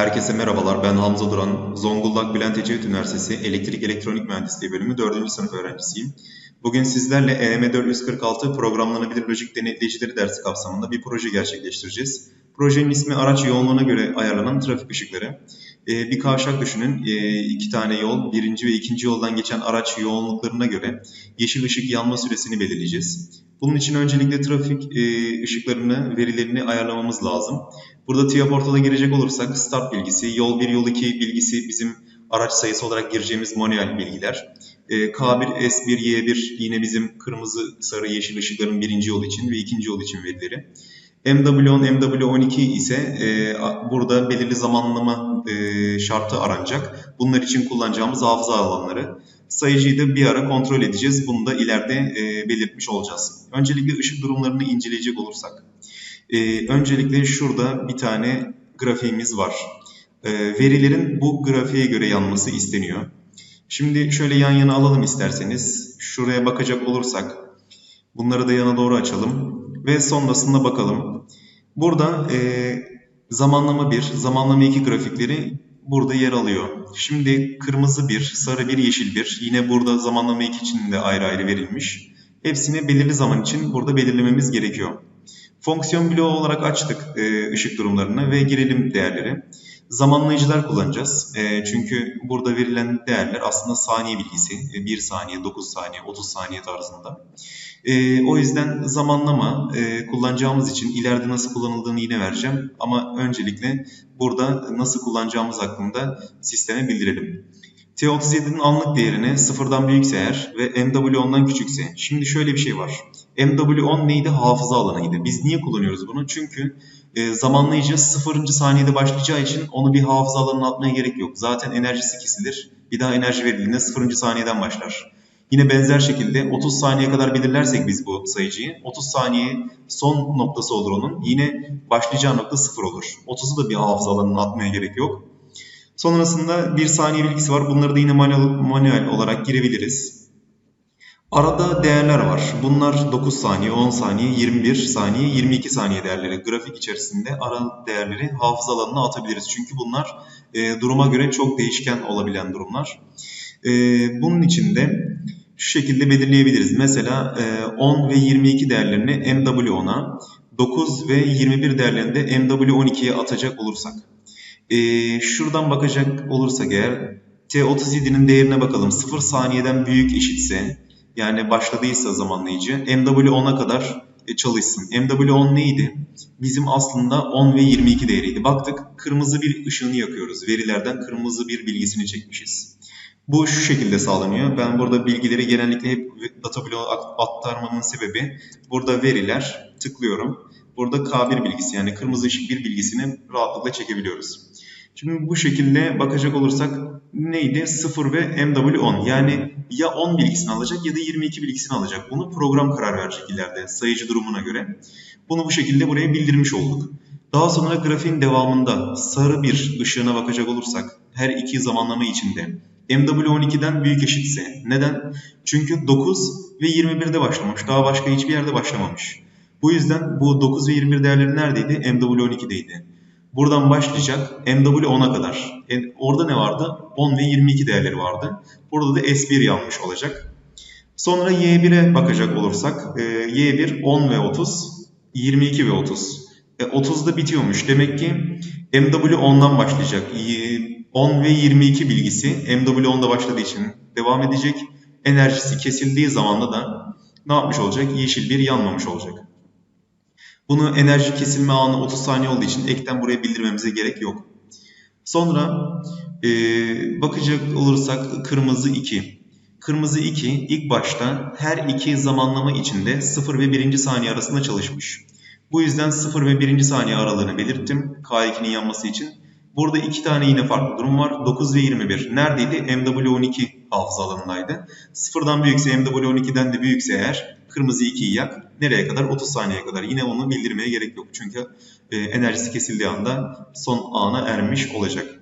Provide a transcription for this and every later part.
Herkese merhabalar, ben Hamza Duran. Zonguldak Bülent Ecevit Üniversitesi Elektrik Elektronik Mühendisliği bölümü 4. sınıf öğrencisiyim. Bugün sizlerle E EM446 Programlanabilir Lojik Denetleyicileri dersi kapsamında bir proje gerçekleştireceğiz. Projenin ismi araç yoğunluğuna göre ayarlanan trafik ışıkları. Ee, bir kavşak düşünün, Ee, iki tane yol, birinci ve ikinci yoldan geçen araç yoğunluklarına göre yeşil ışık yanma süresini belirleyeceğiz. Bunun için öncelikle trafik e, ışıklarını, verilerini ayarlamamız lazım. Burada TIA portala girecek olursak start bilgisi, yol 1, yol 2 bilgisi bizim araç sayısı olarak gireceğimiz manuel bilgiler. E, K1, S1, Y1 yine bizim kırmızı, sarı, yeşil ışıkların birinci yol için ve ikinci yol için verileri. MW10, MW12 ise e, burada belirli zamanlama e, şartı aranacak. Bunlar için kullanacağımız hafıza alanları. Sayıcıyı da bir ara kontrol edeceğiz. Bunu da ileride e, belirtmiş olacağız. Öncelikle ışık durumlarını inceleyecek olursak. Ee, öncelikle şurada bir tane grafiğimiz var. Ee, verilerin bu grafiğe göre yanması isteniyor. Şimdi şöyle yan yana alalım isterseniz. Şuraya bakacak olursak bunları da yana doğru açalım ve sonrasında bakalım. Burada e, zamanlama 1, zamanlama 2 grafikleri burada yer alıyor. Şimdi kırmızı 1, sarı 1, yeşil 1. Yine burada zamanlama 2 için de ayrı ayrı verilmiş. Hepsini belirli zaman için burada belirlememiz gerekiyor. Fonksiyon bloğu olarak açtık e, ışık durumlarını ve girelim değerleri. Zamanlayıcılar kullanacağız. E, çünkü burada verilen değerler aslında saniye bilgisi. E, 1 saniye, 9 saniye, 30 saniye tarzında. E, o yüzden zamanlama e, kullanacağımız için ileride nasıl kullanıldığını yine vereceğim. Ama öncelikle burada nasıl kullanacağımız hakkında sisteme bildirelim. T37'nin anlık değerini sıfırdan büyükse eğer ve MW10'dan küçükse. Şimdi şöyle bir şey var. MW10 neydi? Hafıza alanıydı. Biz niye kullanıyoruz bunu? Çünkü e, zamanlayıcı 0. saniyede başlayacağı için onu bir hafıza alanına atmaya gerek yok. Zaten enerjisi kesilir. Bir daha enerji verildiğinde 0. saniyeden başlar. Yine benzer şekilde 30 saniye kadar belirlersek biz bu sayıcıyı, 30 saniye son noktası olur onun. Yine başlayacağı nokta 0 olur. 30'u da bir hafıza alanına atmaya gerek yok. Sonrasında 1 saniye bilgisi var. Bunları da yine manuel, manuel olarak girebiliriz. Arada değerler var. Bunlar 9 saniye, 10 saniye, 21 saniye, 22 saniye değerleri. Grafik içerisinde ara değerleri hafıza alanına atabiliriz. Çünkü bunlar e, duruma göre çok değişken olabilen durumlar. E, bunun için de şu şekilde belirleyebiliriz. Mesela e, 10 ve 22 değerlerini MW10'a, 9 ve 21 değerlerini de MW12'ye atacak olursak. E, şuradan bakacak olursak eğer T37'nin değerine bakalım. 0 saniyeden büyük eşitse yani başladıysa zamanlayıcı MW10'a kadar e, çalışsın. MW10 neydi? Bizim aslında 10 ve 22 değeriydi. Baktık kırmızı bir ışığını yakıyoruz. Verilerden kırmızı bir bilgisini çekmişiz. Bu şu şekilde sağlanıyor. Ben burada bilgileri genellikle hep data bloğa aktarmamın sebebi burada veriler tıklıyorum. Burada K1 bilgisi yani kırmızı ışık bir bilgisini rahatlıkla çekebiliyoruz. Şimdi bu şekilde bakacak olursak neydi? 0 ve MW10 yani ya 10 bilgisini alacak ya da 22 bilgisini alacak. Bunu program karar verecek ileride sayıcı durumuna göre. Bunu bu şekilde buraya bildirmiş olduk. Daha sonra grafiğin devamında sarı bir ışığına bakacak olursak her iki zamanlama içinde MW12'den büyük eşitse. Neden? Çünkü 9 ve 21'de başlamış. Daha başka hiçbir yerde başlamamış. Bu yüzden bu 9 ve 21 değerleri neredeydi? MW12'deydi. Buradan başlayacak MW10'a kadar. E, orada ne vardı? 10 ve 22 değerleri vardı. Burada da S1 yanmış olacak. Sonra Y1'e bakacak olursak e, Y1 10 ve 30, 22 ve 30. E, 30'da bitiyormuş. Demek ki MW10'dan başlayacak. Y- 10 ve 22 bilgisi MW10'da başladığı için devam edecek. Enerjisi kesildiği zamanda da ne yapmış olacak? Yeşil bir yanmamış olacak. Bunu enerji kesilme anı 30 saniye olduğu için ekten buraya bildirmemize gerek yok. Sonra e, bakacak olursak kırmızı 2. Kırmızı 2 ilk başta her iki zamanlama içinde 0 ve 1. saniye arasında çalışmış. Bu yüzden 0 ve 1. saniye aralığını belirttim K2'nin yanması için. Burada iki tane yine farklı durum var. 9 ve 21. Neredeydi? MW12 hafıza alanındaydı. Sıfırdan büyükse MW12'den de büyükse eğer kırmızı 2'yi yak. Nereye kadar? 30 saniyeye kadar. Yine onu bildirmeye gerek yok. Çünkü e, enerjisi kesildiği anda son ana ermiş olacak.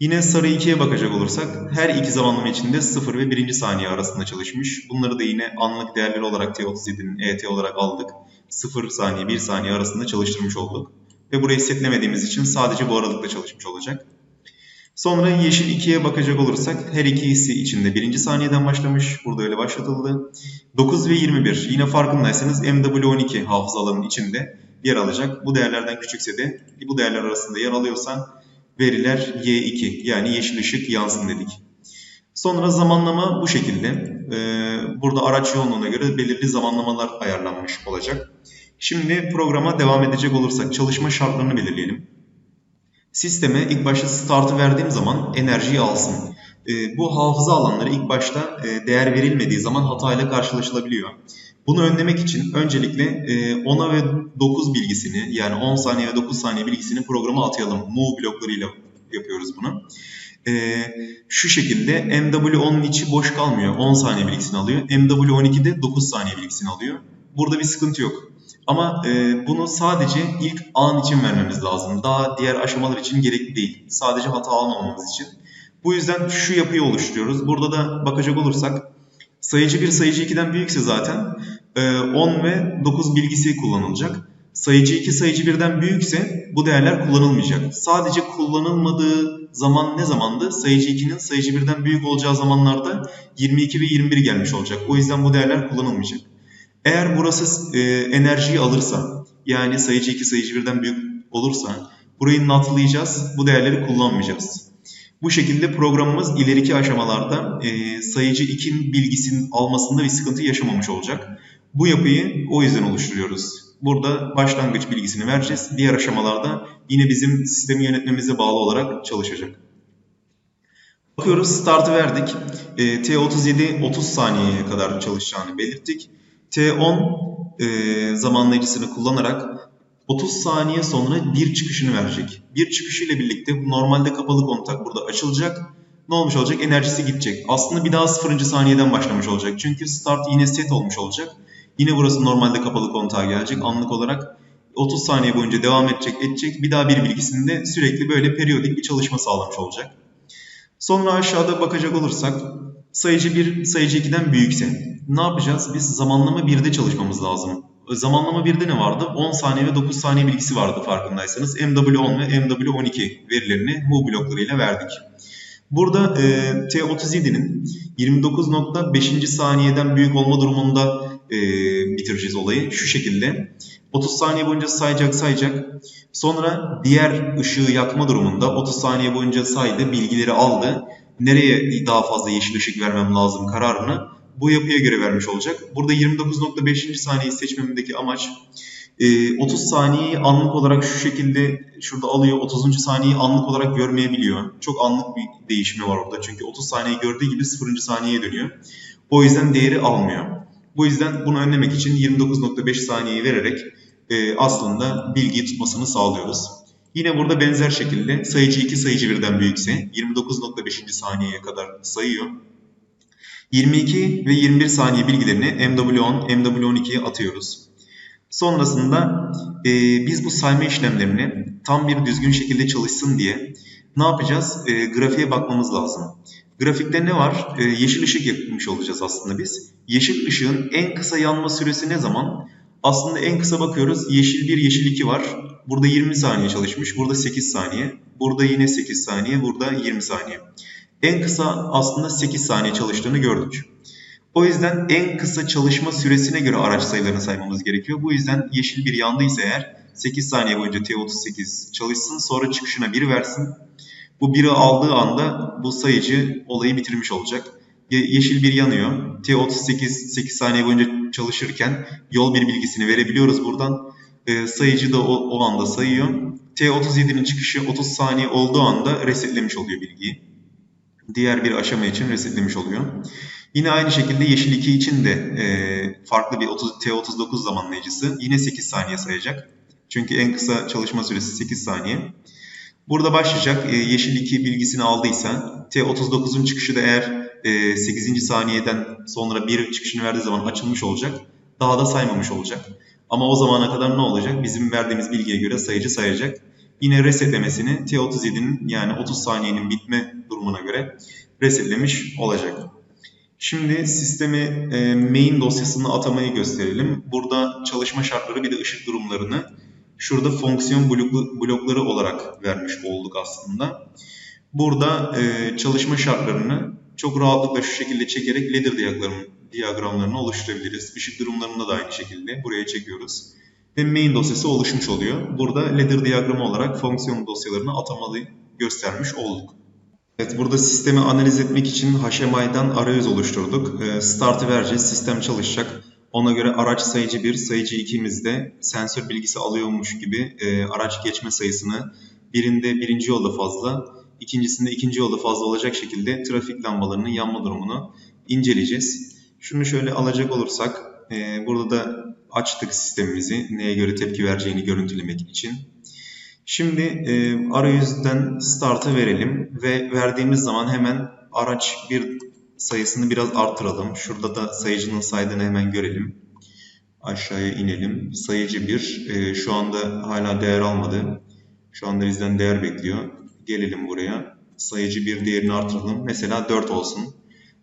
Yine sarı 2'ye bakacak olursak her iki zamanlama içinde 0 ve 1. saniye arasında çalışmış. Bunları da yine anlık değerleri olarak T37'nin ET olarak aldık. 0 saniye 1 saniye arasında çalıştırmış olduk. Ve burayı setlemediğimiz için sadece bu aralıkta çalışmış olacak. Sonra yeşil 2'ye bakacak olursak her ikisi içinde birinci saniyeden başlamış. Burada öyle başlatıldı. 9 ve 21 yine farkındaysanız MW12 hafıza alanının içinde yer alacak. Bu değerlerden küçükse de bu değerler arasında yer alıyorsa veriler Y2 yani yeşil ışık yansın dedik. Sonra zamanlama bu şekilde. Ee, burada araç yoğunluğuna göre belirli zamanlamalar ayarlanmış olacak. Şimdi programa devam edecek olursak çalışma şartlarını belirleyelim. Sisteme ilk başta startı verdiğim zaman enerjiyi alsın. E, bu hafıza alanları ilk başta e, değer verilmediği zaman hatayla karşılaşılabiliyor. Bunu önlemek için öncelikle e, 10'a ve 9 bilgisini yani 10 saniye ve 9 saniye bilgisini programa atayalım. Move bloklarıyla yapıyoruz bunu. E, şu şekilde MW10'un içi boş kalmıyor. 10 saniye bilgisini alıyor. MW12 de 9 saniye bilgisini alıyor. Burada bir sıkıntı yok. Ama e, bunu sadece ilk an için vermemiz lazım. Daha diğer aşamalar için gerekli değil. Sadece hata almamamız için. Bu yüzden şu yapıyı oluşturuyoruz. Burada da bakacak olursak sayıcı 1 sayıcı 2'den büyükse zaten e, 10 ve 9 bilgisi kullanılacak. Sayıcı 2 sayıcı 1'den büyükse bu değerler kullanılmayacak. Sadece kullanılmadığı zaman ne zamandı? Sayıcı 2'nin sayıcı 1'den büyük olacağı zamanlarda 22 ve 21 gelmiş olacak. O yüzden bu değerler kullanılmayacak. Eğer burası e, enerjiyi alırsa yani sayıcı 2 sayıcı 1'den büyük olursa burayı natlayacağız. Bu değerleri kullanmayacağız. Bu şekilde programımız ileriki aşamalarda e, sayıcı 2'nin bilgisinin almasında bir sıkıntı yaşamamış olacak. Bu yapıyı o yüzden oluşturuyoruz. Burada başlangıç bilgisini vereceğiz. Diğer aşamalarda yine bizim sistemi yönetmemize bağlı olarak çalışacak. Bakıyoruz startı verdik. E, T37 30 saniyeye kadar çalışacağını belirttik. T10 e, zamanlayıcısını kullanarak 30 saniye sonra bir çıkışını verecek. Bir çıkışıyla birlikte normalde kapalı kontak burada açılacak. Ne olmuş olacak? Enerjisi gidecek. Aslında bir daha 0. saniyeden başlamış olacak. Çünkü start yine set olmuş olacak. Yine burası normalde kapalı kontağa gelecek anlık olarak. 30 saniye boyunca devam edecek, edecek. Bir daha bir bilgisinde sürekli böyle periyodik bir çalışma sağlamış olacak. Sonra aşağıda bakacak olursak sayıcı 1 sayıcı 2'den büyükse ne yapacağız? Biz zamanlama 1'de çalışmamız lazım. Zamanlama 1'de ne vardı? 10 saniye ve 9 saniye bilgisi vardı farkındaysanız. MW10 ve MW12 verilerini bu bloklarıyla verdik. Burada e, T37'nin 29.5. saniyeden büyük olma durumunda e, bitireceğiz olayı. Şu şekilde 30 saniye boyunca sayacak sayacak. Sonra diğer ışığı yakma durumunda 30 saniye boyunca saydı, bilgileri aldı. Nereye daha fazla yeşil ışık vermem lazım kararını bu yapıya göre vermiş olacak. Burada 29.5. saniyeyi seçmemdeki amaç 30 e, saniyeyi anlık olarak şu şekilde şurada alıyor. 30. saniyeyi anlık olarak görmeyebiliyor. Çok anlık bir değişimi var orada. Çünkü 30 saniyeyi gördüğü gibi 0. saniyeye dönüyor. O yüzden değeri almıyor. Bu yüzden bunu önlemek için 29.5 saniyeyi vererek e, aslında bilgiyi tutmasını sağlıyoruz. Yine burada benzer şekilde sayıcı 2 sayıcı 1'den büyükse 29.5. saniyeye kadar sayıyor. 22 ve 21 saniye bilgilerini MW10, MW12'ye atıyoruz. Sonrasında e, biz bu sayma işlemlerini tam bir düzgün şekilde çalışsın diye ne yapacağız? E, grafiğe bakmamız lazım. Grafikte ne var? E, yeşil ışık yapmış olacağız aslında biz. Yeşil ışığın en kısa yanma süresi ne zaman? Aslında en kısa bakıyoruz. Yeşil 1, yeşil 2 var. Burada 20 saniye çalışmış. Burada 8 saniye. Burada yine 8 saniye. Burada 20 saniye. En kısa aslında 8 saniye çalıştığını gördük. O yüzden en kısa çalışma süresine göre araç sayılarını saymamız gerekiyor. Bu yüzden yeşil bir yandıysa eğer 8 saniye boyunca T38 çalışsın sonra çıkışına 1 versin. Bu 1'i aldığı anda bu sayıcı olayı bitirmiş olacak. Ye yeşil bir yanıyor. T38 8 saniye boyunca çalışırken yol bir bilgisini verebiliyoruz buradan. E, sayıcı da o, o anda sayıyor. T37'nin çıkışı 30 saniye olduğu anda resetlemiş oluyor bilgiyi diğer bir aşama için resetlemiş oluyor. Yine aynı şekilde yeşil 2 için de e, farklı bir 30, T39 zamanlayıcısı yine 8 saniye sayacak. Çünkü en kısa çalışma süresi 8 saniye. Burada başlayacak. E, yeşil 2 bilgisini aldıysa T39'un çıkışı da eğer e, 8. saniyeden sonra bir çıkışını verdiği zaman açılmış olacak. Daha da saymamış olacak. Ama o zamana kadar ne olacak? Bizim verdiğimiz bilgiye göre sayıcı sayacak. Yine resetlemesini T37'nin yani 30 saniyenin bitme durumuna göre resetlemiş olacak. Şimdi sistemi e, main dosyasına atamayı gösterelim. Burada çalışma şartları bir de ışık durumlarını şurada fonksiyon blokları olarak vermiş olduk aslında. Burada e, çalışma şartlarını çok rahatlıkla şu şekilde çekerek ladder diyagram, diyagramlarını oluşturabiliriz. Işık durumlarında da aynı şekilde buraya çekiyoruz. Ve main dosyası oluşmuş oluyor. Burada ladder diyagramı olarak fonksiyon dosyalarını atamalı göstermiş olduk. Evet, burada sistemi analiz etmek için HMI'den arayüz oluşturduk. Ee, Start'ı vereceğiz, sistem çalışacak. Ona göre araç sayıcı 1, sayıcı 2'mizde sensör bilgisi alıyormuş gibi e, araç geçme sayısını birinde birinci yolda fazla, ikincisinde ikinci yolda fazla olacak şekilde trafik lambalarının yanma durumunu inceleyeceğiz. Şunu şöyle alacak olursak, e, burada da açtık sistemimizi neye göre tepki vereceğini görüntülemek için. Şimdi e, arayüzden start'ı verelim ve verdiğimiz zaman hemen araç bir sayısını biraz artıralım. Şurada da sayıcının saydığını hemen görelim. Aşağıya inelim. Sayıcı 1 e, şu anda hala değer almadı. Şu anda bizden değer bekliyor. Gelelim buraya. Sayıcı 1 değerini artıralım. Mesela 4 olsun.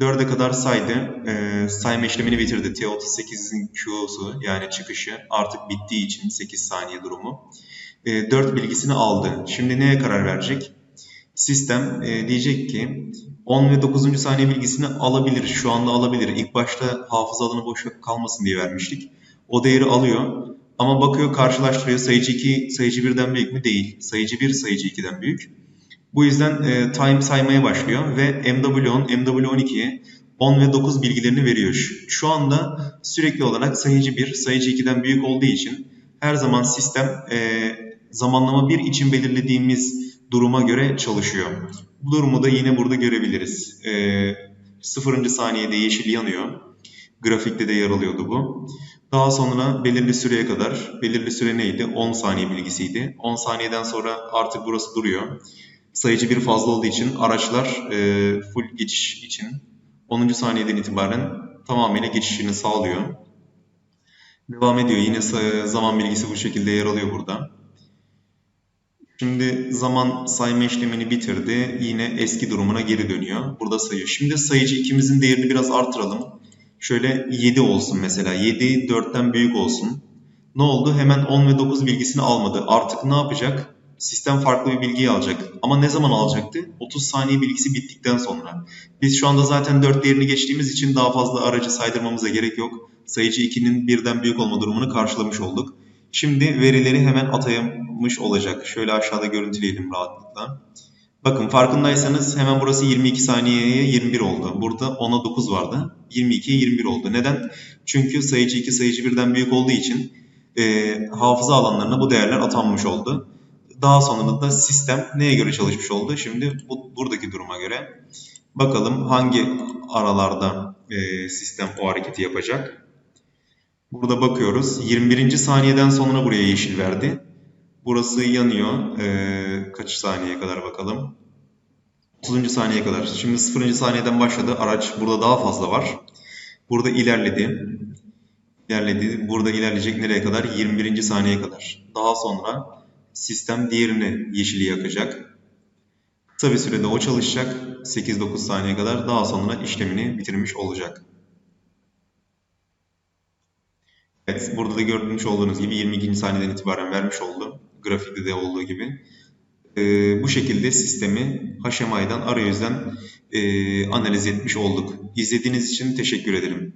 4'e kadar saydı. E, sayma işlemini bitirdi. T38'in Q'su yani çıkışı artık bittiği için 8 saniye durumu. E, 4 bilgisini aldı. Şimdi neye karar verecek? Sistem e, diyecek ki 10 ve 9. saniye bilgisini alabilir. Şu anda alabilir. İlk başta hafıza alanı boş kalmasın diye vermiştik. O değeri alıyor. Ama bakıyor karşılaştırıyor. Sayıcı 2 sayıcı 1'den büyük mü? Değil. Sayıcı 1 sayıcı 2'den büyük. Bu yüzden e, time saymaya başlıyor ve MW10, MW12'ye 10 ve 9 bilgilerini veriyor. Şu, anda sürekli olarak sayıcı 1, sayıcı 2'den büyük olduğu için her zaman sistem e, zamanlama 1 için belirlediğimiz duruma göre çalışıyor. Bu durumu da yine burada görebiliriz. E, 0. saniyede yeşil yanıyor. Grafikte de yer alıyordu bu. Daha sonra belirli süreye kadar, belirli süre neydi? 10 saniye bilgisiydi. 10 saniyeden sonra artık burası duruyor. Sayıcı bir fazla olduğu için araçlar e, full geçiş için 10. saniyeden itibaren tamamıyla geçişini sağlıyor. Devam ediyor. Yine zaman bilgisi bu şekilde yer alıyor burada. Şimdi zaman sayma işlemini bitirdi. Yine eski durumuna geri dönüyor. Burada sayıyor. Şimdi sayıcı ikimizin değerini biraz artıralım. Şöyle 7 olsun mesela. 7 4'ten büyük olsun. Ne oldu? Hemen 10 ve 9 bilgisini almadı. Artık ne yapacak? Sistem farklı bir bilgiyi alacak. Ama ne zaman alacaktı? 30 saniye bilgisi bittikten sonra. Biz şu anda zaten 4 değerini geçtiğimiz için daha fazla aracı saydırmamıza gerek yok. Sayıcı 2'nin birden büyük olma durumunu karşılamış olduk. Şimdi verileri hemen atayamış olacak. Şöyle aşağıda görüntüleyelim rahatlıkla. Bakın farkındaysanız hemen burası 22 saniyeye 21 oldu. Burada 10'a 9 vardı. 22'ye 21 oldu. Neden? Çünkü sayıcı 2 sayıcı 1'den büyük olduğu için e, hafıza alanlarına bu değerler atanmış oldu. Daha sonra da sistem neye göre çalışmış oldu? Şimdi bu, buradaki duruma göre bakalım hangi aralarda e, sistem o hareketi yapacak. Burada bakıyoruz. 21. saniyeden sonra buraya yeşil verdi. Burası yanıyor. E, kaç saniyeye kadar bakalım. 30. saniyeye kadar. Şimdi 0. saniyeden başladı. Araç burada daha fazla var. Burada ilerledi. İlerledi. Burada ilerleyecek nereye kadar? 21. saniyeye kadar. Daha sonra sistem diğerini yeşili yakacak. Kısa bir sürede o çalışacak. 8-9 saniye kadar. Daha sonra işlemini bitirmiş olacak. Evet, burada da görmüş olduğunuz gibi 22. saniyeden itibaren vermiş oldu. Grafikte de olduğu gibi. Ee, bu şekilde sistemi HMI'den arayüzden e, analiz etmiş olduk. İzlediğiniz için teşekkür ederim.